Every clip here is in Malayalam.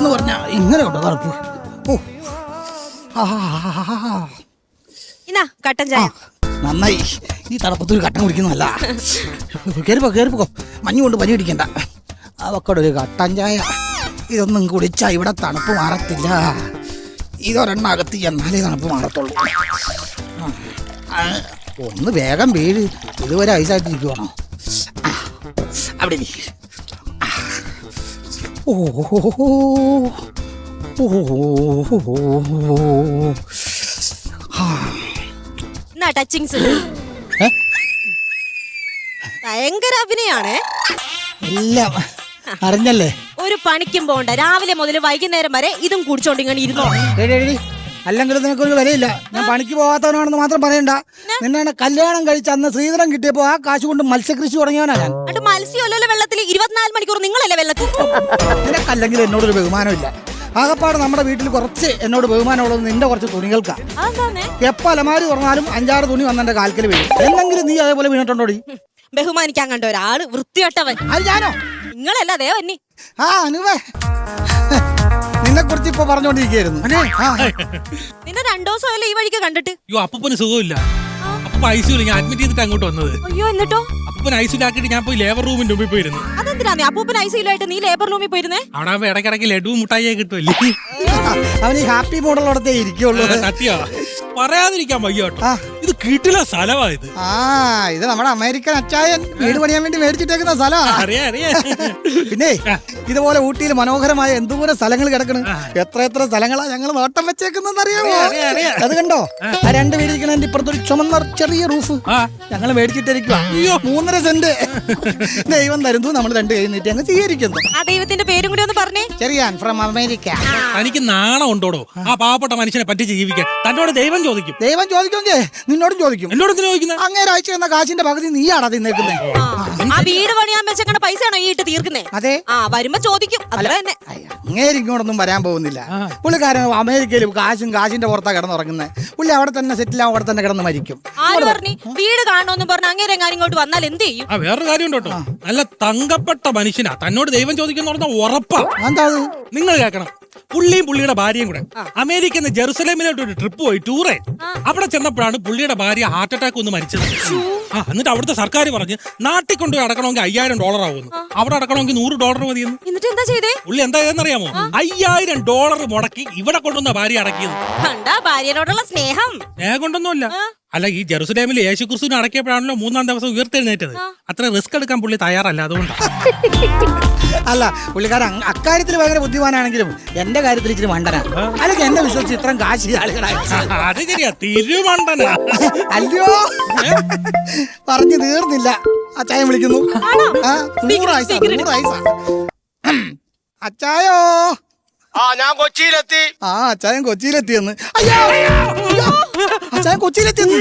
എന്ന് പറഞ്ഞാ ഇങ്ങനെ ഉണ്ടോ തണുപ്പ് ഓ. ഇന്നാ കട്ടൻ ചായ. നന്നായി. ഈ തണുപ്പത്ത് ഒരു കട്ടൻ കുടിക്കുന്നതല്ല. കയറിപ്പോ കയറിപ്പോ മഞ്ഞ് കൊണ്ട് പനി പിടിക്കണ്ട. അവക്കടെ ഒരു കട്ടൻ ചായ. ഇതൊന്നും കുടിച്ചാ ഇവിടെ തണുപ്പ് മാറത്തില്ല. ഇതൊരെണ്ണകത്ത് എന്നാലേ തണുപ്പ് മാറത്തുള്ളൂ. ഒന്ന് വേഗം വീഴ്. ഇതുവരെ ഐസായിട്ടിരിക്കുവാണോ? അവിടെ. ഓ ഓ ആ എന്നാ ടച്ചിങ്സ് ഏ? ഭയങ്കര അഭിനയാണേ. എല്ലാം അറിഞ്ഞല്ലേ? ഒരു പണിക്കും പോണ്ട. രാവിലെ മുതൽ വൈകുന്നേരം വരെ ഇതും കുടിച്ചോണ്ട് ഇങ്ങനെ ഇരുന്നോ. അല്ലെങ്കിൽ നിനക്കൊരു വിലയില്ല. ഞാൻ പണിക്ക് പോകാത്തവനാണെന്ന് മാത്രം പറയണ്ട. നിന്നെ കല്യാണം കഴിച്ച അന്ന് ശ്രീധരം കിട്ടിയപ്പോ ആ കാശ് കൊണ്ട് മത്സ്യകൃഷി തുടങ്ങിയവനാ ഞാൻ. എന്നിട്ട് മത്സ്യമല്ലല്ലോ വെള്ളത്തിൽ ഇരുപത്തിനാല് മണിക്കൂർ നിങ്ങളല്ലേ വെള്ളത്തിൽ? നിനക്കല്ലെങ്കിൽ എന്നോടൊരു ബഹുമാനമില്ല. ആകപ്പാട് നമ്മുടെ വീട്ടിൽ കുറച്ച് എന്നോട് ബഹുമാനമുള്ളത് നിന്റെ കുറച്ച് തുണികൾക്കാ. എപ്പോ അലമാരി തുറന്നാലും അഞ്ചാറ് തുണി വന്നെന്റെ കാൽക്കൽ വീഴും. എന്തെങ്കിലും നീ അതേപോലെ വീണിട്ടുണ്ടോടി ബഹുമാനിക്കാൻ കണ്ട ഒരാൾ വൃത്തിയോട്ടവൻ അത് ഞാനോ? നിങ്ങളല്ല അതേ വന്നി. ആ അനുവേ. നിന്നെ കുറിച്ച് ഇപ്പൊ പറഞ്ഞോണ്ടിരിക്കുന്നു നിന്നെ രണ്ടു ദിവസമല്ലേ ഈ വഴിക്ക് കണ്ടിട്ട്? അയ്യോ അപ്പന് സുഖമില്ല. അപ്പൊ പൈസ ഞാൻ അഡ്മിറ്റ് ചെയ്തിട്ട് അങ്ങോട്ട് വന്നത്. അയ്യോ എന്നിട്ടോ? അപ്പൻ ഐസിലാക്കിയിട്ട് ഞാൻ പോയി ലേബർ റൂമിന്റെ മുമ്പിൽ പോയിരുന്നു. അതെന്തിനാ അപ്പൂപ്പൻ ഐസിയിലായിട്ട് നീ ലേബർ റൂമിൽ പോയിരുന്നേ? അവിടെ ആകുമ്പോ ഇടയ്ക്കിടയ്ക്ക് ലഡുവും മുട്ടായി കിട്ടുമല്ലേ? അവൻ ഈ ഹാപ്പി മോഡലോടത്തേ ഇരിക്കുള്ളൂ. സത്യോ. പറയാതിരിക്കാൻ വയ്യ കേട്ടോ. ഇത് കിട്ടില്ല സ്ഥലമായത് ആ ഇത് നമ്മുടെ അമേരിക്കൻ അച്ചായൻ വീട് പണിയാൻ വേണ്ടി മേടിച്ചിട്ടേക്കുന്ന സ്ഥലമാണ് അറിയാ അറിയാ. പിന്നെ ഇതുപോലെ ഊട്ടിയിൽ മനോഹരമായ എന്തോരം സ്ഥലങ്ങൾ കിടക്കണ്. എത്ര എത്ര സ്ഥലങ്ങളാ ഞങ്ങൾ നോട്ടം വെച്ചേക്കുന്നത് അറിയാമോ അറിയാം, അറിയാം. അത് കണ്ടോ? ആ. രണ്ട് വീടിരിക്കണതിന്റെ ഇപ്പുറത്തൊരു ചുമന്ന ചെറിയ റൂഫ്. ഞങ്ങൾ മേടിച്ചിട്ടിരിക്കുക അയ്യോ. മൂന്നര സെന്റ്. ദൈവം തരുന്നു. നമ്മൾ രണ്ട് കൈ നീട്ടി അങ്ങ് സ്വീകരിക്കുന്നു. ആ ദൈവത്തിന്റെ പേരും കൂടി പറഞ്ഞേ? Cherian from America. തനിക്ക് നാണം ഉണ്ടോടോ? ആ. പാവപ്പെട്ട മനുഷ്യനെ പറ്റിച്ച് ജീവിക്കാൻ. തന്നോട് ദൈവം ചോദിക്കും. ദൈവം ചോദിക്കുമെങ്കിൽ നിന്നോടും ചോദിക്കും. എന്നോട് എന്തിനാ ചോദിക്കുന്നത് അങ്ങേരെ അയച്ചു തന്ന കാശിന്റെ പകുതി നീയാടാ തിന്നേക്കുന്നേ. ആ, ആ വീട് പണിയാൻ വെച്ചേക്കണ പൈസയാണോ ഈ ഇട്ട് തീർക്കുന്നേ? അതെ. ആ വരുമ്പോ ചോദിക്കും. അല്ല തന്നെ. അങ്ങേര് ഇങ്ങോട്ടൊന്നും വരാൻ പോകുന്നില്ല. പുള്ളിക്കാരൻ അമേരിക്കയിൽ കാശും കാശിന്റെ പുറത്താ കിടന്നുറങ്ങുന്നത് പുള്ളി അവിടെ തന്നെ സെറ്റിൽ അവിടെ തന്നെ കിടന്ന് മരിക്കും. ആര് പറഞ്ഞു? വീട് കാണണമെന്ന് പറഞ്ഞ. അങ്ങേരെ എങ്ങാനും ഇങ്ങോട്ട് വന്നാൽ എന്ത് ചെയ്യും? ആ വേറൊരു കാര്യം ഉണ്ട് കേട്ടോ നല്ല തങ്കപ്പെട്ട മനുഷ്യനാ. തന്നോട് ദൈവം ചോദിക്കുന്ന ഉറപ്പാ. എന്താ നിങ്ങൾ കേൾക്കണം. പുള്ളിയും പുള്ളിയുടെ ഭാര്യയും കൂടെ. അമേരിക്കയിൽ നിന്ന് ജെറുസലേമിലോട്ട് ഒരു ട്രിപ്പ് പോയി ടൂറേ അവിടെ ചെന്നപ്പോഴാണ് പുള്ളിയുടെ ഭാര്യ ഹാർട്ട് അറ്റാക്ക് ഒന്ന് മരിച്ചത്. ആ എന്നിട്ട് അവിടുത്തെ സർക്കാർ പറഞ്ഞ് നാട്ടിൽ കൊണ്ടുപോയി അടക്കണമെങ്കിൽ അയ്യായിരം ഡോളർ ആവുന്നു അവിടെ അടക്കണമെങ്കിൽ നൂറ് ഡോളർ മതിയെന്ന്. എന്നിട്ട് എന്താ ചെയ്തേ? പുള്ളി എന്താ ചെയ്തെന്നറിയാമോ അയ്യായിരം ഡോളർ മുടക്കി ഇവിടെ കൊണ്ടുവന്ന ഭാര്യ അടക്കിയത്. ഭാര്യനോടുള്ള സ്നേഹം. സ്നേഹം കൊണ്ടൊന്നുമല്ല. അല്ല ഈ ജെറുസലേമിൽ യേശു ക്രിസ്തുവിനെ അടക്കിയപ്പോഴാണല്ലോ മൂന്നാം ദിവസം ഉയർത്തെഴുന്നേറ്റത്. അത്ര റിസ്ക് എടുക്കാൻ പുള്ളി തയ്യാറല്ല അതുകൊണ്ടാണ് അല്ല പുള്ളിക്കാരൻ അക്കാര്യത്തിൽ ഭയങ്കര ബുദ്ധിമാനാണെങ്കിലും എന്റെ കാര്യത്തിൽ ഇച്ചിരി മണ്ടനാ. അല്ലെങ്കിൽ എന്നെ വിശ്വസിച്ച് ഇത്രയും കാശി ആളുകളായി അത് ശരിയാ തിരുമണ്ടന. അല്ലയോ? പറഞ്ഞു തീർന്നില്ല. അച്ചായം വിളിക്കുന്നു. ആ, നൂറായിസ, നൂറായിസ. അച്ചായോ? ആ ഞാൻ കൊച്ചിയിലെത്തി. ആ അച്ചായൻ കൊച്ചിയിലെത്തിയെന്ന്. അയ്യോ അച്ചായൻ കൊച്ചിയിലെത്തിയെന്ന്.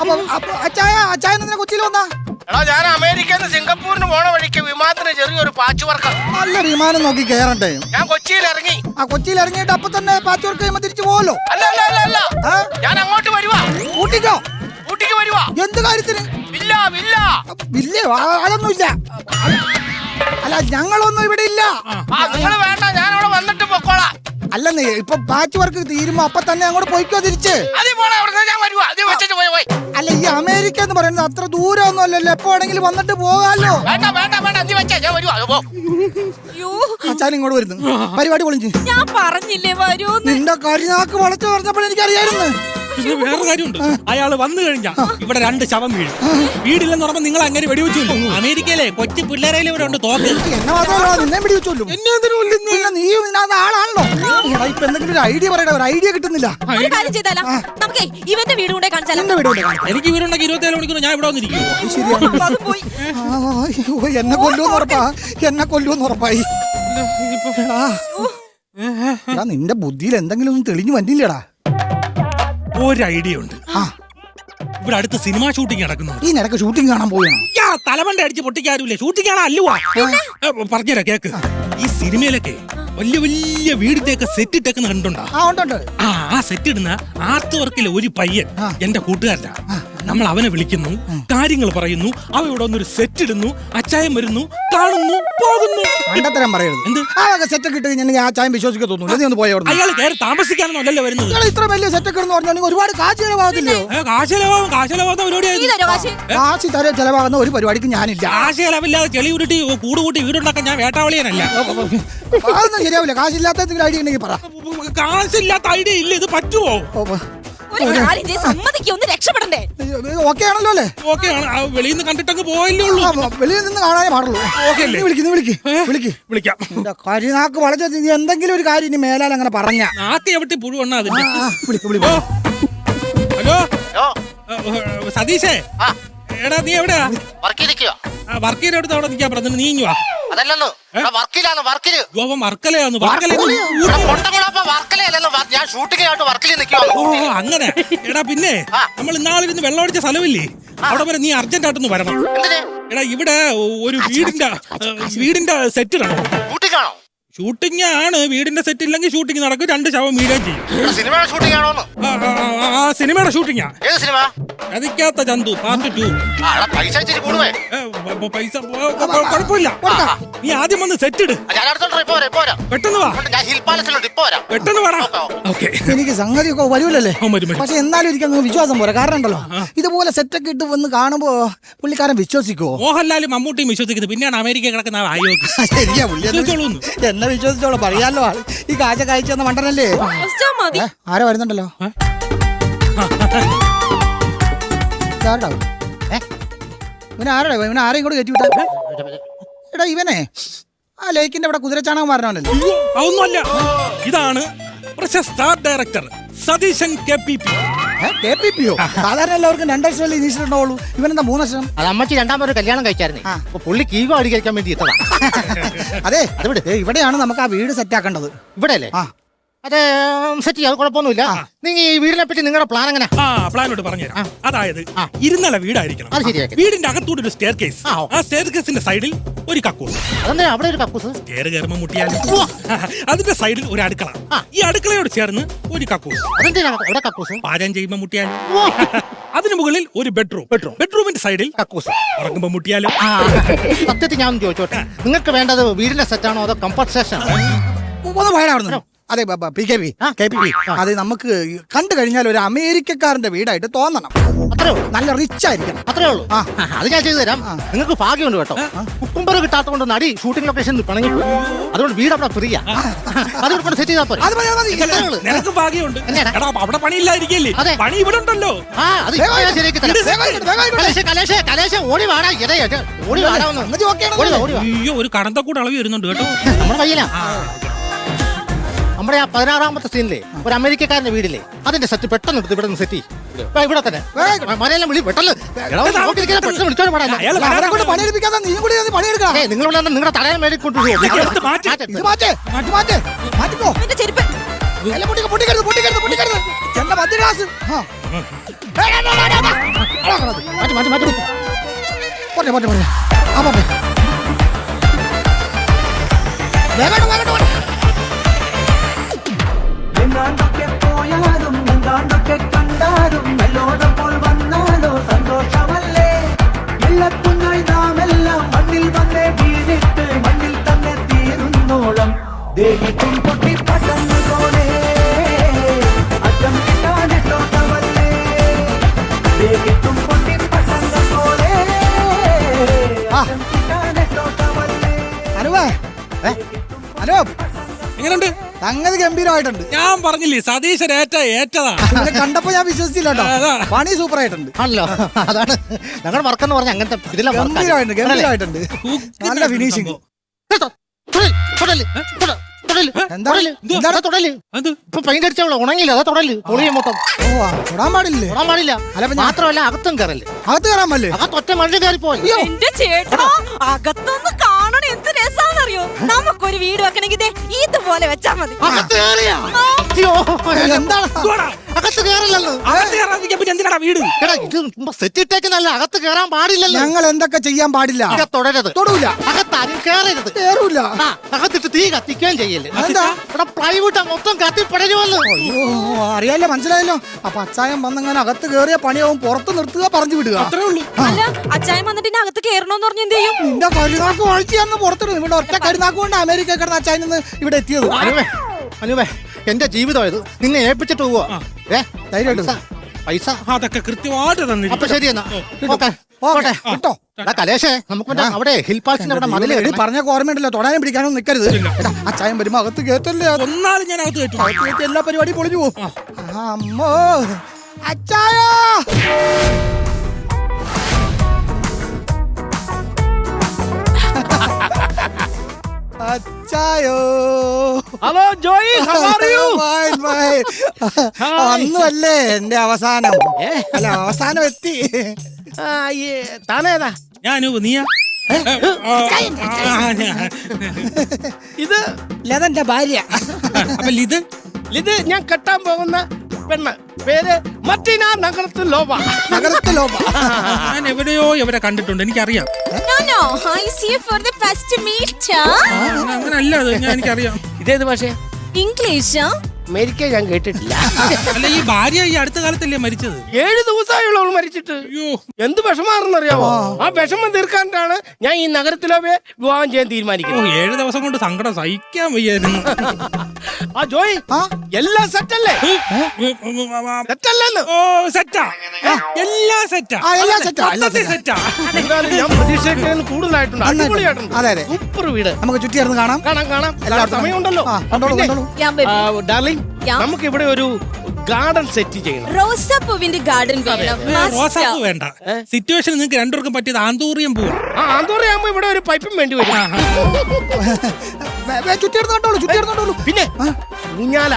അപ്പൊ അപ്പൊ അച്ചായ അച്ചായൻ എന്തിനാ കൊച്ചിയിൽ വന്നാ? എടാ ഞാൻ അമേരിക്കയിൽ നിന്ന് സിംഗപ്പൂരിന് പോണ വഴിക്ക് വിമാനത്തിന് ചെറിയൊരു പാച്ച് വർക്ക് നല്ല വിമാനം നോക്കി കയറട്ടെ ഞാൻ കൊച്ചിയിൽ ഇറങ്ങി. ആ കൊച്ചിയിൽ ഇറങ്ങിയിട്ട് അപ്പൊ തന്നെ പാച്ച് വർക്ക് കഴിയുമ്പോ തിരിച്ചു പോവല്ലോ? അല്ല അല്ല അല്ല അല്ല. ആ? ഞാൻ അങ്ങോട്ട് വരുവാ. ഊട്ടിക്കോ? ഊട്ടിക്ക് വരുവാ. എന്ത് കാര്യത്തിന്? ഇല്ല ഇല്ല ഇല്ലേ അതൊന്നും അതൊന്നുമില്ല. അല്ല ഞങ്ങളൊന്നും ഇവിടെ ഇല്ല. ആ നിങ്ങൾ വേണ്ട ഞാൻ അവിടെ വന്നിട്ട് പൊക്കോളാം. അല്ലെന്നേ ഇപ്പൊ ബാച്ച് വർക്ക് തീരുമ്പോ അപ്പൊ തന്നെ അങ്ങോട്ട് പോയിക്കോ തിരിച്ച്. അതി പോണ അവിടെ ഞാൻ വരുവാ. അത് വെച്ചിട്ട് പോയി പോയി. അല്ല ഈ അമേരിക്ക എന്ന് പറയുന്നത് അത്ര ദൂരം ഒന്നും അല്ലല്ലോ എപ്പോ വേണമെങ്കിലും വന്നിട്ട് പോകാല്ലോ വേണ്ട വേണ്ട വേണ്ട നീ വെച്ചാ ഞാൻ വരുവാ. അത് പോ. അയ്യോ. അച്ഛൻ ഇങ്ങോട്ട് വരുന്നു. പരിപാടി പൊളിഞ്ഞ്. ഞാൻ പറഞ്ഞില്ലേ വരൂ നിന്റെ കരിനാക്ക് വളച്ചു പറഞ്ഞപ്പോൾ എനിക്കറിയായിരുന്നു പക്ഷേ വേറെ കാര്യമുണ്ട്. അയാൾ വന്നു കഴിഞ്ഞാ ഇവിടെ രണ്ട് ശവം വീഴും. വീടില്ലെന്ന് പറയുമ്പോ നിങ്ങൾ അങ്ങനെ വെടിവെച്ചില്ല. അമേരിക്കയിലെ കൊച്ചു പിള്ളേരെ ഇവിടെ ഉണ്ട് തോക്ക്. എന്നെ മാത്രമല്ല നിന്നെ പിടിവെച്ചോല്ലോ പിന്നെ നീ ഇതിനകത്ത് ആളാണല്ലോ. എടാ, ഇപ്പൊ എന്തെങ്കിലും ഒരു ഐഡിയ പറയടാ. ഒരു ഐഡിയ കിട്ടുന്നില്ല. ഒരു കാര്യം ചെയ്താലോ? നമുക്കേ ഇവന്റെ വീട് കൊണ്ടേ കാണിച്ചാലോ? നിന്റെ എനിക്ക് വീടുണ്ടെങ്കിൽ ഇരുപത്തേഴ് മണിക്കൂർ ഞാൻ ഇവിടെ വന്നിരിക്കും അത് പോയി. ആ, അയ്യോ, എന്നെ കൊല്ലുമെന്ന് ഉറപ്പാ. എന്നെ കൊല്ലുമെന്ന് ഉറപ്പായി. എടാ, എടാ, നിന്റെ ബുദ്ധിയിൽ എന്തെങ്കിലും ഒന്നും തെളിഞ്ഞു വന്നില്ലടാ. ഒരു ഐഡിയ ഉണ്ട് ഇവിടെ അടുത്ത് സിനിമ ഷൂട്ടിംഗ് നടക്കുന്നു. ഈ നിനക്ക് ഷൂട്ടിംഗ് കാണാൻ പോയാണ് യാ തലമണ്ട അടിച്ച് പൊട്ടിക്കാരുമില്ലേ ഷൂട്ടിംഗ് കാണാൻ അല്ലുവാ. പറഞ്ഞുതരാ കേക്ക്. ഈ സിനിമയിലൊക്കെ വലിയ വലിയ വീടിന്റെയൊക്കെ സെറ്റ് ഇട്ടേക്കുന്ന കണ്ടുണ്ടോ? ആ സെറ്റ് ഇടുന്ന ആർട്ട് വർക്കിലെ ഒരു പയ്യൻ എന്റെ കൂട്ടുകാരനാ. നമ്മൾ അവനെ വിളിക്കുന്നു കാര്യങ്ങൾ പറയുന്നു അവ ഇവിടെ വന്നൊരു സെറ്റ് ഇടുന്നു അച്ചായം വരുന്നു കാണുന്നു പോകുന്നു. മണ്ടത്തരം പറയരുത്. എന്ത്? ആകെ സെറ്റ് സെറ്റൊക്കെ ഇട്ട് ഞാൻ ആ ചായം വിശ്വസിക്കാൻ നീ ഒന്ന് പോയി അവിടെ അയാൾ കയറി താമസിക്കാനൊന്നല്ലോ വരുന്നത്. നിങ്ങൾ ഇത്ര വലിയ സെറ്റൊക്കെ എന്ന് പറഞ്ഞാൽ ഒരുപാട് കാശ് ചെലവാകത്തില്ലോ കാശ് ചെലവാകും കാശ് നീ പരിപാടി തരോ കാശ് തര ചെലവാകുന്ന ഒരു പരിപാടിക്ക് ഞാനില്ല. കാശ് ചെലവില്ലാതെ ചെളി ഉരുട്ടി കൂട് കൂട്ടി വീടുണ്ടാക്കാൻ ഞാൻ വേട്ടാവളിയനല്ല. അതൊന്നും ശരിയാവില്ല. കാശില്ലാത്ത ഐഡിയ ഉണ്ടെങ്കിൽ പറ. കാശില്ലാത്ത ഐഡിയ ഇല്ല ഇത് പറ്റുമോ. ഒരു കാര്യം ചെയ്ത് സമ്മതിക്കും ഒന്ന് രക്ഷപ്പെടണ്ടേ? ഓക്കെ ആണല്ലോ അല്ലേ? ഓക്കെ ആണ്. ആ വെളിയിൽ നിന്ന് കണ്ടിട്ടങ്ങ് പോയല്ലേ ഉള്ളൂ. ആ, വെളിയിൽ നിന്ന് കാണാനേ പാടുള്ളൂ. ഓക്കേ അല്ലേ? നീ വിളിക്ക് നീ വിളിക്ക് വിളിക്ക്. വിളിക്കാം. എന്റെ കരിനാക്ക് വളച്ച നീ എന്തെങ്കിലും ഒരു കാര്യം ഇനി മേലാൽ അങ്ങനെ പറഞ്ഞ. നാത്തി എവിട്ടി പുഴുവണ്ണ അതിന്റെ. വിളിക്ക് വിളി ഹലോ? ഏ, ഏ, സതീശേ? ആ. എടാ നീ എവിടെയാ? ആ അവിടെ നിൽക്കാൻ പറഞ്ഞു വർക്കിലാണ് ഗോപം വർക്കലയാന്ന്. ഞാൻ ഷൂട്ടിങ്ങിനായിട്ട് വർക്കിൽ ഓ അങ്ങനെ. എടാ പിന്നെ. നമ്മൾ ഇന്നാളിരുന്ന് വെള്ളമടിച്ച സ്ഥലമില്ലേ? അവിടെ വരെ നീ അർജന്റ് ആയിട്ടൊന്ന് വരണം എടാ ഇവിടെ ഒരു വീടിന്റെ വീടിന്റെ സെറ്റ് ഷൂട്ടിങ്ങാണോ? ഷൂട്ടിംഗ് ആണ് വീടിന്റെ സെറ്റ് ഇല്ലെങ്കിൽ ഷൂട്ടിംഗ് നടക്കും. രണ്ട് ശവം വീടുകയും ചെയ്യും. സിനിമയുടെ ഷൂട്ടിംഗ് ആണോ ആ, ആ, ആ, ആ സിനിമയുടെ ഷൂട്ടിംഗാ ഏത് സിനിമ? ചതിക്കാത്ത ചന്തു പാർട്ട് ടു ആ എടാ പൈസ ഇച്ചിരി കൂടുവേ. പൈസ പോ- കൊ- കുഴപ്പമില്ല. നീ ആദ്യം വന്ന് സെറ്റ് ഇട്. ഞാൻ അടുത്തോട്ട് ഇപ്പൊ വരാം ഇപ്പൊ വരാം പെട്ടെന്ന് വാ. ഉണ്ട്, ഞാൻ ഹിൽ പാലസിലുണ്ട് ഇപ്പൊ വരാം പെട്ടെന്ന് വാടാ. ഓക്കെ എനിക്ക് സംഗതി ഒക്കെ വരൂലല്ലേ? ആ, വരും, വരും. പക്ഷെ എന്നാലും എനിക്ക് അങ്ങ് വിശ്വാസം പോരാ. കാരണം ഉണ്ടല്ലോ ഇതുപോലെ സെറ്റൊക്കെ ഇട്ട് വന്ന് കാണുമ്പോ പുള്ളിക്കാരൻ വിശ്വസിക്കുവോ? മോഹൻലാലും മമ്മൂട്ടിയും വിശ്വസിക്കുന്നത് പിന്നെയാണ് അമേരിക്ക കിടക്കുന്ന ആ ആയോഗ് ശരിയാ പുള്ളി എന്നെ വിശ്വസിച്ചോളൂന്ന്. എന്നെ വിശ്വസിച്ചോളൂ. പറയാലോ. ആൾ ഈ കാഴ്ച കഴിച്ചെന്ന് മണ്ടനല്ലേ? വിശ്വസിച്ചാ മതി. ഏ, ആരോ വരുന്നുണ്ടല്ലോ? ഇതാരടാ? ഏ? ഇവനെ ആരടാ? ഇവൻ ആരെയും കൂടെ കയറ്റി വിട്ടാ? എടാ ഇവനെ. ആ ലേക്കിന്റെ അവിടെ കുതിരച്ചാണകം മാറണമല്ലോ അതൊന്നുമല്ല. ഇതാണ് പ്രശസ്ത director Satheesan K P P. സാധാരണ എല്ലാവർക്കും രണ്ടക്ഷരമല്ലേ ഇനീഷ്യൽ ഉണ്ടാവുള്ളൂ ഇവനെന്താ മൂന്നക്ഷരം അത് അമ്മച്ചി രണ്ടാമതൊരു കല്യാണം കഴിച്ചായിരുന്നു. അപ്പൊ പുള്ളി കീഗോ അടിക്കാൻ വേണ്ടി എത്തതാ അതെ. ദേ, ഇവിടെയാണ് നമുക്ക് ആ വീട് സെറ്റ് ആക്കേണ്ടത്. ഇവിടെ അല്ലേ ആ. അത് സെറ്റ് ചെയ്യാം അത് കുഴപ്പമൊന്നുമില്ല. നിങ്ങൾ ഈ വീടിനെ പറ്റി നിങ്ങളുടെ പ്ലാൻ എങ്ങനെ? ആ പ്ലാനോട് പറഞ്ഞുതരാം. അതായത് ഇരുന്നല വീടായിരിക്കണം. അത് ശരിയാക്കി. വീടിന്റെ അകത്തൂടെ ഒരു സ്റ്റെയർ കേസ് ആ. സ്റ്റെയർ കേസിന്റെ സൈഡിൽ ഒരു കക്കൂസ്. അതെന്താ അവിടെ ഒരു കക്കൂസ്? സ്റ്റെയർ കയറുമ്പോൾ മുട്ടിയാലും അതിന്റെ സൈഡിൽ ഒരു അടുക്കള. ആ. ഈ അടുക്കളയോട് ചേർന്ന് ഒരു കക്കൂസ്. അതെന്തിനാ അവിടെ കക്കൂസ്? പാചകം ചെയ്യുമ്പോൾ മുട്ടിയാലും അതിന് മുകളിൽ ഒരു ബെഡ്റൂം ബെഡ്റൂം ബെഡ്റൂമിന്റെ സൈഡിൽ കക്കൂസ്. ഉറങ്ങുമ്പോൾ മുട്ടിയാലും സത്യത്തിൽ ഞാൻ ചോദിച്ചോട്ടെ. നിങ്ങൾക്ക് വേണ്ടത് വീടിന്റെ സെറ്റാണോ അതോ കംഫർട്ട് ആണോ? ഒന്ന് പോയാ ബാബാ അതെ P K P. K P P. അത് നമുക്ക് കണ്ടു കഴിഞ്ഞാൽ ഒരു അമേരിക്കക്കാരന്റെ വീടായിട്ട് തോന്നണം. അത്രേ ഉള്ളൂ. നല്ല റിച്ച് ആയിരിക്കണം. അത്രേ ഉള്ളൂ. ആ. അത് ഞാൻ ചെയ്തു തരാം. നിങ്ങൾക്ക് ഭാഗ്യമുണ്ട് കേട്ടോ. കുക്കുംബർ കിട്ടാത്തതുകൊണ്ട് നടി ഷൂട്ടിംഗ് ലൊക്കേഷൻ പണങ്ങി പോയി. അതുകൊണ്ട് വീട് അവിടെ ഫ്രീയാ അതുകൊണ്ട് കൊണ്ട് സെറ്റ് ചെയ്താൽ പോരെ. അത് മതി, അത് മതി. ഇത്രേ ഉള്ളൂ. നിനക്ക് ഭാഗ്യമുണ്ട്. എന്നാ? എടാ അവിടെ പണിയില്ലായിരിക്കല്ലേ? അതെ. പണി ഇവിടെ ഉണ്ടല്ലോ. ആ അത് ഇപ്പൊ ഞാൻ ശരിയാക്കി തരാം. കലേശ കലേശ കലേശ ഓടി വാടാ. ഇതേ ഓടി വാടാ ഒന്ന്. ആണല്ലോ ഓടി വാ, ഓടി വാ. അയ്യോ ഒരു കടന്തക്കൂട് അളവ് വരുന്നുണ്ട് കേട്ടോ. നമ്മുടെ പയ്യനാ നമ്മുടെ ആ പതിനാറാമത്തെ സീനിലെ ഒരു അമേരിക്കക്കാരന്റെ വീടില്ലേ? അതിന്റെ സെറ്റ് പെട്ടെന്ന് എടുത്ത് ഇവിടെ നിന്ന് സെറ്റ് ചെയ്യും ഇവിടെ തന്നെ. മലയാളം വിളി പെട്ടെന്ന്. പെട്ടെന്ന് വിളിച്ചോണ്ട് പോടാ. നിങ്ങളുടെ നിങ്ങളുടെ തലയിൽ മേടി കൊണ്ടുപോകും? പോയാലും എന്താണ്ടൊക്കെ കണ്ടാലും നല്ലോണം പോൽ വന്നാലോ സന്തോഷമല്ലേ? എല്ലക്കുന്നായി നാം എല്ലാം മണ്ണിൽ വന്നേ വീണിട്ട് മണ്ണിൽ തന്നെ തീരുന്നോളം ദേഹിക്കും പൊട്ടി പട്ടന്നു പോലെ. അറ്റം കിട്ടാനിട്ടോട്ടമല്ലേ? ദേഹിക്കും പൊട്ടി പട്ടന്ന പോലെ. അറ്റം കിട്ടാനിട്ടോട്ടമല്ലേ? ഹലോ എങ്ങനെയുണ്ട് സംഗതി ഗംഭീരമായിട്ടുണ്ട്. ഞാൻ പറഞ്ഞില്ലേ സതീശൻ ഏറ്റ ഏറ്റതാ. ഇവനെ കണ്ടപ്പോ ഞാൻ വിശ്വസിച്ചില്ല കേട്ടോ. അതാ. പണി സൂപ്പർ ആയിട്ടുണ്ട് ആണല്ലോ. അതാണ്. ഞങ്ങളുടെ വർക്ക് എന്ന് പറഞ്ഞ അങ്ങനത്തെ ഇതിലെ ഗംഭീരമായിട്ടുണ്ട് ഗംഭീരമായിട്ടുണ്ട്. നല്ല ഫിനിഷിങ് എന്താ? എന്താണ്? തൊടൽ. അത്? ഇപ്പൊ പെയിന്റ് അടിച്ചവളോ ഉണങ്ങില്ല അതാ തൊടൽ. പൊളിയ മൊത്തം. ഓ ആ, തൊടാൻ പാടില്ലേ? തൊടാൻ പാടില്ല. അല്ല, അപ്പൊ ഞാൻ- മാത്രമല്ല അകത്തും കയറല്ലേ അകത്ത് കയറാൻ പറ്റേ അകത്ത് ഒറ്റ മഴ കയറി പോയി എന്റെ ചേട്ടാ അകത്തൊന്ന് രസാന്നറിയോ നമുക്കൊരു വീട് വെക്കണമെങ്കിൽ ദേ ഇതുപോലെ വെച്ചാ മതി. അകത്ത് കയറിയാ? അയ്യോ എന്താണ്? ഇതുവാടാ. അകത്ത് കയറില്ലല്ലോ. അകത്ത് കയറാതിരിക്കാൻ പിന്നെ എന്തിനാടാ വീട്? എടാ ഇത് സെറ്റ് ഇട്ടേക്കുന്നല്ല അകത്ത് കയറാൻ പാടില്ലല്ലോ. ഞങ്ങൾ എന്തൊക്കെ ചെയ്യാൻ പാടില്ല. ഇതൊക്കെ തുടരുത്. തൊടൂല. അകത്ത് ആരും കയറരുത്. കേറൂല ആ, അകത്തിട്ട് തീ കത്തിക്കുകയും ചെയ്യല്ലേ. അതെന്താ? ഇവിടെ പ്ലൈവുഡ് മൊത്തം കത്തിപ്പടരുമെന്ന് അയ്യോ അറിയാലോ മനസ്സിലായല്ലോ. അപ്പൊ അച്ചായം വന്നങ്ങനെ അകത്ത് കയറിയ പണിയാവും പുറത്ത് നിർത്തുക പറഞ്ഞു വിടുക. അത്രേ ഉള്ളൂ. അല്ല അച്ചായൻ വന്നിട്ട് ഇനി അകത്ത് കേറണോന്ന് പറഞ്ഞു എന്ത് ചെയ്യും? നിന്റെ വാഴ്ചയാന്ന് പുറത്തിടും. ഇവിടെ ഒറ്റ കരുനാക്ക് കൊണ്ട് അമേരിക്ക കിടന്ന അച്ചായൻ നിന്ന് ഇവിടെ എത്തിയത്. അനുവേ അനുവേ എന്റെ ജീവിതം ഇത്. നിന്നെ ഏൽപ്പിച്ചിട്ട് പോവാ ഏ ധൈര്യമായിട്ട് പൈസ, അതൊക്കെ കൃത്യമായിട്ട് അപ്പൊ തന്നിരിക്കും ശരി എന്നാ. ഓക്കെ ഓക്കെ കേട്ടോ എടാ കലേഷേ നമുക്ക് അവിടെ ഹിൽ അവിടെ മതിൽ പറഞ്ഞ ഓർമ്മയുണ്ടല്ലോ. തൊടാനും പിടിക്കാനും നിൽക്കരുത് ആ ചായം വരുമ്പോ അകത്ത് കേട്ടല്ലേ ഒന്നാലും ഞാൻ അകത്ത് കേട്ടു അകത്ത് എല്ലാ പരിപാടിയും പൊളിഞ്ഞു പോകും അമ്മോ. അച്ചായോ. അച്ചായോ? ഹലോ ജോയി അന്നല്ലേ എന്റെ അവസാനം? അല്ല അവസാനം എത്തി താനേതാ ഞാൻ നീയാ? ഇത് ലതന്റെ ഭാര്യ. അപ്പൊ ലിത്? ഇത് ഞാൻ കെട്ടാൻ പോകുന്ന പെണ്ണ്. പേര് മറ്റീന നഗരത്തിൽ ലോബ നഗരത്തിലോ ഞാൻ എവിടെയോ എവിടെ കണ്ടിട്ടുണ്ട് എനിക്കറിയാം. ഇംഗ്ലീഷ് അമേരിക്ക ഞാൻ കേട്ടിട്ടില്ല. അല്ല ഈ ഭാര്യ ഈ അടുത്ത കാലത്തല്ലേ മരിച്ചത്? ഏഴ് ദിവസമായുള്ള അവൾ മരിച്ചിട്ട്. അയ്യോ. എന്ത് വിഷമാണെന്നറിയാമോ ആ. വിഷമം തീർക്കാനാണ് ഞാൻ ഈ നഗരത്തിലോ വിവാഹം ചെയ്യാൻ ഓ തീരുമാനിക്കുന്നത് ഏഴ് ദിവസം കൊണ്ട് സങ്കടം സഹിക്കാൻ വയ്യായിരുന്നു ആ ജോയ് ആ? എല്ലാം സെറ്റല്ലേ? സെറ്റല്ലെന്ന്? ഓ സെറ്റാ. എല്ലാം സെറ്റാ. ആ, എല്ലാം set എല്ലാം മൊത്തത്തിൽ സെറ്റാ. എന്തായാലും ഞാൻ പ്രതീക്ഷിച്ചതിന് കൂടുതലായിട്ടുണ്ട്. അടിപൊളിയായിട്ടുണ്ട്. അതെ, അതെ. സൂപ്പർ വീട്. നമുക്ക് ചുറ്റിയിരുന്ന് കാണാം. കാണാം കാണാം. എല്ലായിടത്തും സമയമുണ്ടല്ലോ. ആ, കണ്ടോളൂ, കണ്ടോളൂ. Yeah, baby. ഡാർലിംഗ്. നമുക്ക് ഇവിടെ ഒരു ഗാർഡൻ സെറ്റ് ചെയ്യണം. റോസാപ്പൂവിന്റെ ഗാർഡൻ വേണം. റോസാപ്പൂ വേണ്ട. സിറ്റുവേഷൻ നിങ്ങൾക്ക് രണ്ടുപേർക്കും പറ്റിയത് ആന്തൂറിയം പൂ ആ ആന്തോറയാകുമ്പോ ഇവിടെ ഒരു പൈപ്പും വേണ്ടി വരും. പിന്നെ ഊഞ്ഞാല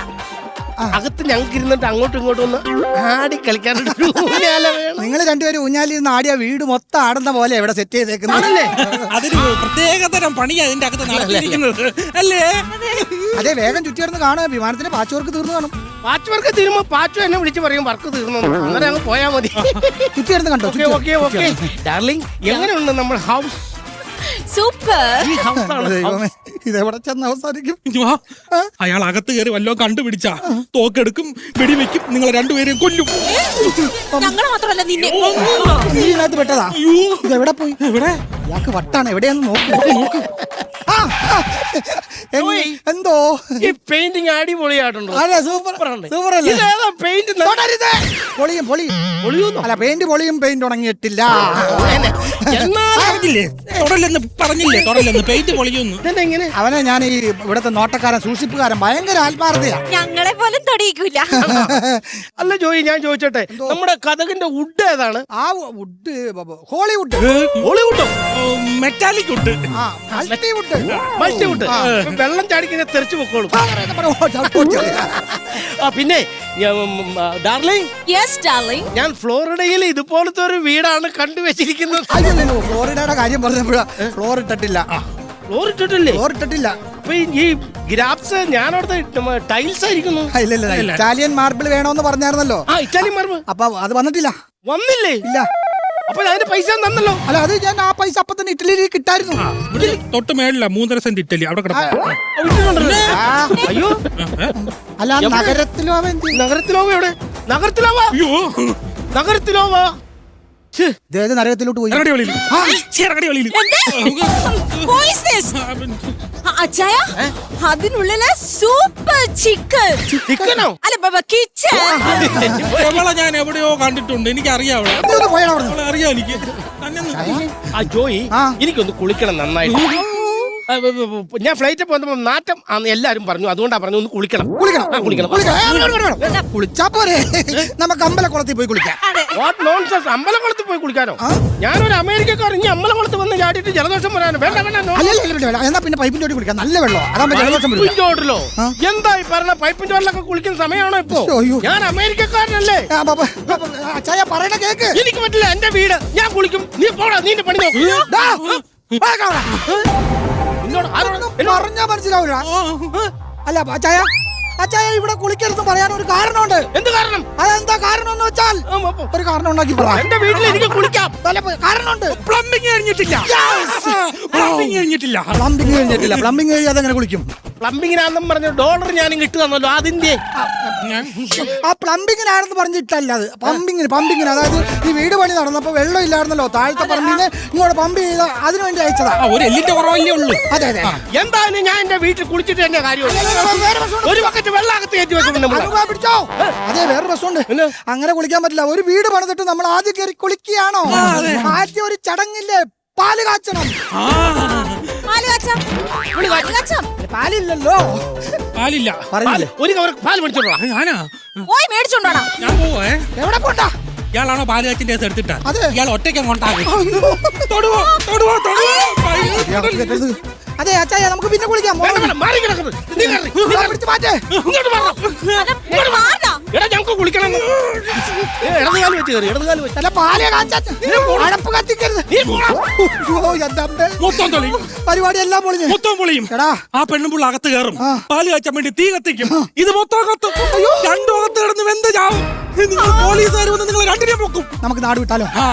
അകത്ത് ഞങ്ങൾക്ക് ഇരുന്നിട്ട് അങ്ങോട്ടും ഇങ്ങോട്ടും ഒന്ന് ആടി ഊഞ്ഞാല വേണം. നിങ്ങൾ രണ്ടുപേരും ഊഞ്ഞാലിരുന്ന് ആടിയ വീട് മൊത്തം ആടുന്ന പോലെ ഇവിടെ സെറ്റ് ചെയ്തേക്കുന്നത്. അതൊരു പ്രത്യേകതരം പണി അതിന്റെ അകത്ത് നടത്തിയിരിക്കുന്നത്. അല്ലേ? അതെ. വേഗം ചുറ്റിയിരുന്ന് കാണുക. വിമാനത്തിന്റെ പാച്ച് വർക്ക് തീർന്നു കാണും. പാച്ച് വർക്ക് തീരുമ്പോ പാച്ചു എന്നെ വിളിച്ച് പറയും വർക്ക് തീർന്നു അങ്ങനെ അങ്ങ് പോയാ മതി. ചുറ്റിയിരുന്ന് കണ്ടോ? ഓക്കെ ഓക്കെ ഡാർലിംഗ് എങ്ങനെയുണ്ട് നമ്മൾ ഹൗസ് സൂപ്പർ ഈ ഹൗസ് ആണ് ദൈവമേ. ഇതെവിടെ ചെന്ന് അവസാനിക്കും. അയാൾ അകത്ത് കയറി വല്ലോ കണ്ടുപിടിച്ച. തോക്കെടുക്കും വെടിവെക്കും നിങ്ങൾ രണ്ടുപേരെയും കൊല്ലും. ഞങ്ങൾ മാത്രമല്ല നിന്നെ. നീ ഇതിനകത്ത് പെട്ടതാ? ഇതെവിടെ പോയി? എവിടെ? ഇയാൾക്ക് വട്ടാണ്. എവിടെയാന്ന് നോക്ക്. നോക്ക്, നോക്ക്. ആ, ആ. എങ്- എന്തോ? ഈ പെയിന്റിങ് അടിപൊളിയായിട്ടുണ്ടോ? അല്ല സൂപ്പർ സൂപ്പർ അല്ലേ ഇതേതാ പെയിന്റ് തൊടരുത്. പൊളിയും പൊളിയും. പൊളിയൂന്നോ? അല്ല പെയിന്റ് പൊളിയും പെയിന്റ് ഉണങ്ങിയിട്ടില്ല. പറഞ്ഞില്ലേ തൊടലെന്ന് പറഞ്ഞില്ലേ? തൊടലെന്ന് പെയിന്റ് പൊളിയുന്നു. എങ്ങനെ അവനെ ഞാൻ ഈ ഇവിടത്തെ നോട്ടക്കാരൻ സൂക്ഷിപ്പുകാരൻ ഭയങ്കര ആത്മാർത്ഥയാ. ഞങ്ങളെ പോലും തൊടിയിക്കൂല. അല്ല ജോയി ഞാൻ ചോദിച്ചോട്ടെ നമ്മുടെ കഥകിന്റെ വുഡ് ഏതാണ്? ആ വുഡ് ഹോളിവുഡ് ഹോളിവുഡോ മെറ്റാലിക് വുഡ് ആ. മൾട്ടിവുഡ് മൾട്ടിവുഡ് വെള്ളം ചാടിക്കുന്ന തെറിച്ചു പൊക്കോളും. ആ പിന്നെ ഡാർലിംഗ് യെസ് ഡാർലിംഗ് ഞാൻ ഫ്ലോറിഡയിൽ ഇതുപോലത്തെ ഒരു വീടാണ് കണ്ടുവച്ചിരിക്കുന്നത്. ഫ്ലോറിഡയുടെ കാര്യം പറഞ്ഞപ്പോഴാ. ഫ്ലോർ ഇട്ടിട്ടില്ല. ഇട്ടിട്ടില്ലേ? ഫ്ലോർ അപ്പൊ ഈ- ഈ ഗ്രാഫ്സ് ഞാൻ അവിടുത്തെ ടൈൽസ് ആയിരിക്കുന്നു. ആ, ഇല്ല ഇല്ല ഇറ്റാലിയൻ മാർബിൾ വേണോന്ന് പറഞ്ഞായിരുന്നല്ലോ. ആ ഇറ്റാലിയൻ മാർബിൾ അപ്പൊ അത് വന്നിട്ടില്ല. വന്നില്ലേ? ഇല്ല. അപ്പൊ അതിന്റെ പൈസ തന്നല്ലോ. അല്ല അത് ഞാൻ ആ പൈസ അപ്പൊ തന്നെ ഇറ്റലിയിൽ കിട്ടായിരുന്നു ഇവിടെ തൊട്ട് മേളില മൂന്നര സെന്റ് ഇറ്റലി. അവിടെ കിടക്കും. ആ, അയ്യോ. അല്ല നഗരത്തിലോ അവൻ എന്ത് ചെയ്യും? നഗരത്തിലോവ എവിടെ? നഗരത്തിലോവ? നഗരത്തിലോ നഗരത്തിലോവ. ഇദ്ദേഹത്തെ നരകത്തിലോട്ട് പോയി. ഇറങ്ങടി വെളിയിൽ ഇറങ്ങടി വെളിയിൽ Who is this? അച്ചായ? അതിനുള്ളിലെ സൂപ്പർ ചിക്കൻ. ചിക്കനോ? അല്ല ബാബ കിച്ചൻ ഞാൻ എവിടെയോ കണ്ടിട്ടുണ്ട്. എനിക്കറിയാം അവളെ ഇതൊന്ന് പോയാ അവിടുന്ന്. അവളെ അറിയാം എനിക്ക്. തന്നെ ഒന്ന് ആ ജോയി ആ. എനിക്കൊന്ന് കുളിക്കണം നന്നായിട്ട്. ഞാൻ ഫ്ലൈറ്റിൽ പോകുമ്പോ നാറ്റം ആന്ന് എല്ലാരും പറഞ്ഞു. അതുകൊണ്ടാ പറഞ്ഞു ഒന്ന് കുളിക്കണം. കുളിക്കണം. ആ, കുളിക്കണം. കുളിച്ചാ പോരെ. നമുക്ക് അമ്പലക്കുളത്തിൽ പോയി കുളിക്കാം. വാട്ട് നോൺസെൻസ് അമ്പലക്കുളത്ത് പോയി കുളിക്കാനോ? ആ? ഞാനൊരു അമേരിക്കക്കാരൻ ഇനി അമ്പലക്കുളത്ത് വന്ന് ചാടിയിട്ട് ജലദോഷം വരാനോ? വേണ്ട വേണ്ട no. അല്ലല്ല ഇല്ല, ഇല്ല, ഇല്ല. എന്നാ പിന്നെ പൈപ്പിന്റെ ഓടി കുളിക്കാം. നല്ല വെള്ളം അതാകുമ്പോ ജലദോഷം പൈപ്പിൻ വരില്ല ചോട്ടിലോ ആ? എന്താ ഈ പറഞ്ഞ പൈപ്പിൻ ചോട്ടിലൊക്കെ കുളിക്കുന്ന സമയമാണോ ഇപ്പോ? അയ്യോ. ഞാൻ അമേരിക്കക്കാരനല്ലേ. ആ, ബ- അച്ചായ പറയണ കേക്ക്. എനിക്ക് പറ്റില്ല എന്റെ വീട്. ഞാൻ കുളിക്കും. നീ പോടാ നീന്റെ പണി നോക്കൂ. ദാ, വാ കാണാ. പറഞ്ഞാ മനസ്സിലാവൂല അല്ല അച്ചായ അച്ചായ ഇവിടെ കുളിക്കരുത് പറയാൻ ഒരു കാരണമുണ്ട്. എന്ത് കാരണം? അതെന്താ കാരണം എന്ന് വെച്ചാൽ ഒരു കാരണം ഉണ്ടാക്കി എന്റെ വീട്ടിൽ എനിക്ക് കുളിക്കാം. കാരണമുണ്ട്. പ്ലംബിംഗ് കഴിഞ്ഞിട്ടില്ല. പ്ലംബിംഗ് കഴിഞ്ഞിട്ടില്ല. പ്ലംബിംഗ് കഴിഞ്ഞിട്ടില്ല. പ്ലംബിംഗ് കഴിയാതെ എങ്ങനെ കുളിക്കും? പ്ലംബിങ്ങിനാന്നും പറഞ്ഞ ഡോളർ ഞാൻ ഇട്ട് തന്നല്ലോ അതിന്റെ ആ പ്ലംബിങ്ങിനാണെന്ന് പറഞ്ഞിട്ടല്ല അത്. പമ്പിങ്ങിന് പമ്പിങ്ങിന്. അതായത് ഈ വീട് പണി നടന്നപ്പോ വെള്ളം ഇല്ലായിരുന്നല്ലോ താഴത്തെ പറമ്പിന്ന് ഇങ്ങോട്ട് പമ്പ് ചെയ്ത അതിനു വേണ്ടി അയച്ചതാ. ഒരു എല്ലിന്റെ കുറവല്ലേ ഉള്ളൂ. അതെ അതെ. എന്തായാലും ഞാൻ എന്റെ വീട്ടിൽ കുളിച്ചിട്ട് എന്റെ കാര്യം ഒരു കയറ്റി പിടിച്ചോ? അതെ വേറെ പ്രശ്നമുണ്ട് എന്നാ? അങ്ങനെ കുളിക്കാൻ പറ്റില്ല. ഒരു വീട് പണിതിട്ട് നമ്മൾ ആദ്യം കയറി കുളിക്കുകയാണോ? ആദ്യം ഒരു ചടങ്ങില്ലേ? പാൽ കാച്ചണം. പാൽ കാച്ചാം. പാൽ കാച്ചാം. പാലില്ലല്ലോ. പാലില്ല. പറഞ്ഞില്ലേ ഒരു കവർ പാൽ മേടിച്ചോളാം ഞാനാ? പോയി മേടിച്ചോണ്ടോടാ ഞാൻ പോവേ എവിടെ പോണ്ടാ? ഇയാളാണോ പാൽ കാച്ചിന്റെ കേസ് എടുത്തിട്ടാ? അതെ. ഇയാൾ ഒറ്റയ്ക്ക് കൊണ്ടാകും തൊടുവോ തൊടുവോ തൊടുവോ? അതെ അച്ചായ നമുക്ക് പിന്നെ കുളിക്കാം. വേണ്ട, വേണ്ട, മാറി കിടക്കുന്നത് നീ കയറി, നീ കയറി. പിടിച്ച് മാറ്റേ. ഇങ്ങോട്ട് മാറണം. ഇവിടെ മാറാ. എടാ ഞങ്ങൾക്ക് കുളിക്കണം. ഇടതുകാലം വെച്ച് കയറി ഇടതുകാലം വെച്ച്. അല്ല പാൽ കാച്ചാൻ. അടപ്പ് കത്തിക്കരുത്. നീ പോടാ. അയ്യോ, എന്റെ അമ്മേ. മൊത്തം പരിപാടി എല്ലാം പൊളിഞ്ഞു. മൊത്തം പൊളിയും. എടാ. ആ പെണ്ണുമ്പുള്ള അകത്ത് കയറും. പാൽ കാച്ചാൻ വേണ്ടി തീ കത്തിക്കും. ഇത് മൊത്തം കത്തും രണ്ടും അകത്ത് കിടന്ന് വെന്ത് ചാവും. പോലീസുകാർ വന്ന് നിങ്ങൾ രണ്ടിനെ പൊക്കും നമുക്ക് നാട് വിട്ടാലോ? ആ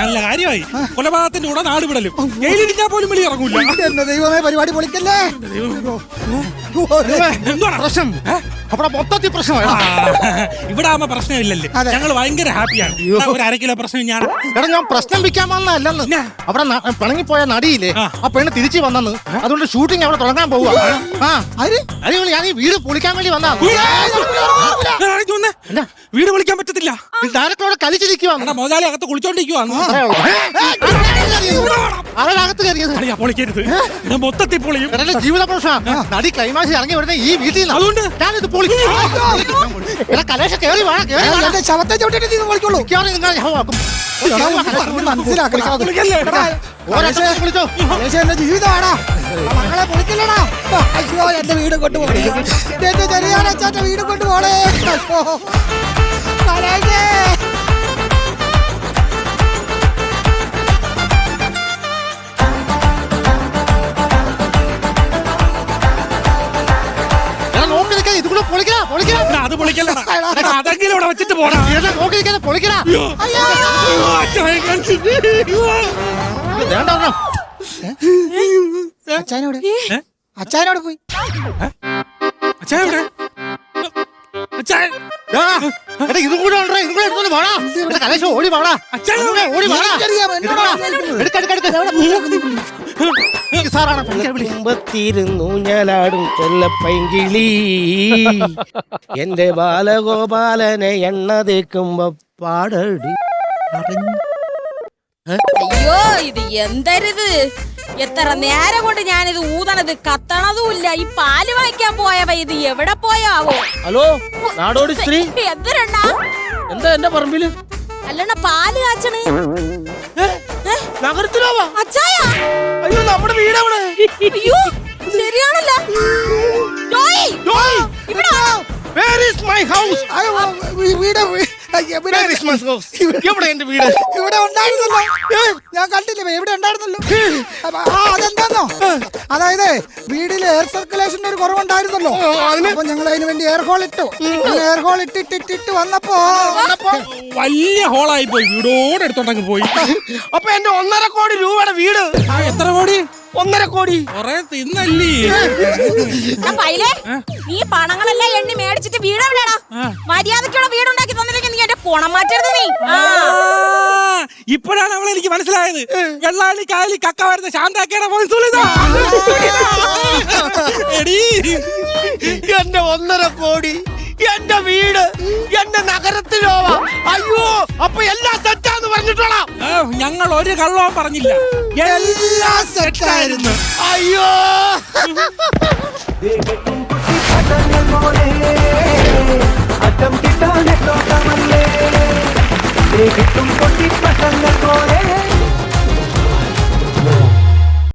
നല്ല കാര്യമായി. കൊലപാതകത്തിന്റെ കൂടെ നാട് വിടലും. ജയിലിരിക്കാൻ പോലും വെളി ഇറങ്ങൂല. എന്റെ ദൈവമേ പരിപാടി പൊളിക്കല്ലേ? പ്രശ്നം? അവിടെ മൊത്തത്തിൽ പ്രശ്നമാണ് ആ, ഇവിടെ ആവുമ്പോ പ്രശ്നമില്ലല്ലേ. അതെ. ഞങ്ങൾ ഭയങ്കര ഹാപ്പിയാണ്. ദാ ഒരു അര കിലോ പ്രശ്നം ഞാൻ എടാ ഞാൻ പ്രശ്നം വിൽക്കാൻ വന്നതല്ലെന്ന്. അവിടെ ന- പിണങ്ങിപ്പോയ നടിയില്ലേ ആ. ആ പെണ്ണ് തിരിച്ചു വന്നെന്ന്. അതുകൊണ്ട് ഷൂട്ടിംഗ് അവിടെ തുടങ്ങാൻ പോവുക ആ. ആര്? അതിന് ഞാൻ ഈ വീട് പൊളിക്കാൻ വേണ്ടി വന്നാ ആ, ഇത് വന്നേ. വീട് വിളിക്കാൻ പറ്റത്തില്ല. ഡയറക്ടറോട് കളിച്ചിരിക്കുവാണ് മുതലാളി അകത്ത് കുളിച്ചോണ്ടിരിക്കുവാണ്. അവരകത്ത് കയറിയത്. അടിയാ പൊളിക്കരുത്. ഇത് മൊത്തത്തിൽ പൊളിയും. എടാ ജീവിത പ്രശ്നം നടി ക്ലൈമാക്സ് ഇറങ്ങി വരുന്ന ഈ വീട്ടിൽ നിന്ന് അതുകൊണ്ട്? ഞാനിത് പൊളിക്കും. എടാ കലേഷ കേറി വേണം കേറി വേണം എന്റെ ശവത്തെ ചവിട്ടിട്ട് നീ പൊളിക്കുള്ളൂ. മിക്കവാറും നിങ്ങൾ ശവമാക്കും. മനസ്സിലാക്കണം എന്റെ ജീവിതമാടാ. മക്കളെ പൊളിക്കില്ലടാ. അയ്യോ എന്റെ വീട് കൊണ്ടുപോകണേ എന്റെ ചെറിയ വീട് കൊണ്ടുപോകണേ അത് അതെങ്കിലും ഇവിടെ വെച്ചിട്ട് പോടാ. എടാ നോക്കി പൊളിക്കടാ. അച്ഛനോട്? അച്ഛനോട് പോയി? അച്ഛാ എവിടെ? എടാ, ഇതും കൂടെ ഉണ്ടോ ഇതും കൂടെ എടുത്തോണ്ട് കലേശ ഓടി ഓടി സാറാണ് ചെല്ലപ്പൈങ്കിളി എന്റെ ബാലഗോപാലനെ എണ്ണ തേക്കുമ്പോ പാടടി. അയ്യോ ഇത് എന്തരുത്? എത്ര നേരം കൊണ്ട് ഞാനിത് ഊതണത്? കത്തണതുമില്ല. ഈ പാൽ വാങ്ങിക്കാൻ പോയവ ഇത് എവിടെ പോയാവോ? ഹലോ നാടോടി സ്ത്രീ? എന്തരണ്ടാ എന്താ എന്റെ പറമ്പിൽ? അല്ലണ്ണ പാൽ കാച്ചണ്? നഗരത്തിലാവാ? അച്ചായ? അയ്യോ നമ്മുടെ വീട് അയ്യോ ശരിയാണല്ലോ. ജോയ്! ജോയ്! ഇവിടെ വാ. Where is my house I വീ- വീട് ഹൗസ് എവിടെ എന്റെ വീട്? ഇവിടെ ഉണ്ടായിരുന്നല്ലോ. ഞാൻ കണ്ടില്ലേ ഇവിടെ ഉണ്ടായിരുന്നല്ലോ. ആ അതെന്താന്നോ? അതായത് വീടിൽ എയർ സർക്കുലേഷന്റെ ഒരു കുറവുണ്ടായിരുന്നല്ലോ. അപ്പൊ ഞങ്ങൾ അതിന് വേണ്ടി എയർ ഹോൾ ഇട്ടു. എയർ ഹോൾ ഇട്ടിട്ടിട്ടിട്ട് വന്നപ്പോ വലിയ ഹോളായി പോയി വീടോടെ എടുത്തോണ്ടങ്ങ് പോയി. അപ്പൊ എന്റെ ഒന്നര കോടി രൂപയുടെ വീട്. എത്ര കോടി? ഒന്നര കോടി. കൊറേ തിന്നല്ലേ? ആ പൈലേ നീ പണങ്ങളെല്ലാം എണ്ണി മേടിച്ചിട്ട് വീട് എവിടെയാടാ? മര്യാദക്കുള്ള വീടുണ്ടാക്കി തന്നില്ലെങ്കിൽ നീ എന്റെ കുണം മാറ്റരുത് നീ. ഇപ്പോഴാണ് അവളെ എനിക്ക് മനസ്സിലായത്. വെള്ളാളി കായലി കക്ക വരുന്ന ശാന്താക്കയുടെ എടീ. എന്റെ ഒന്നര കോടി. എന്റെ വീട് എന്റെ നഗരത്തിലോ അയ്യോ അപ്പൊ എല്ലാം സെറ്റാന്ന് പറഞ്ഞിട്ടോളാം ഞങ്ങൾ ഒരു കള്ളവും പറഞ്ഞില്ല. എല്ലാം സെറ്റായിരുന്നു അയ്യോ. കെട്ടും കുട്ടി പട്ടങ്ങൾ പോലെ അറ്റം കിട്ടാനെട്ടോട്ടമല്ലേ കിട്ടും കൊട്ടി പട്ടങ്ങൾ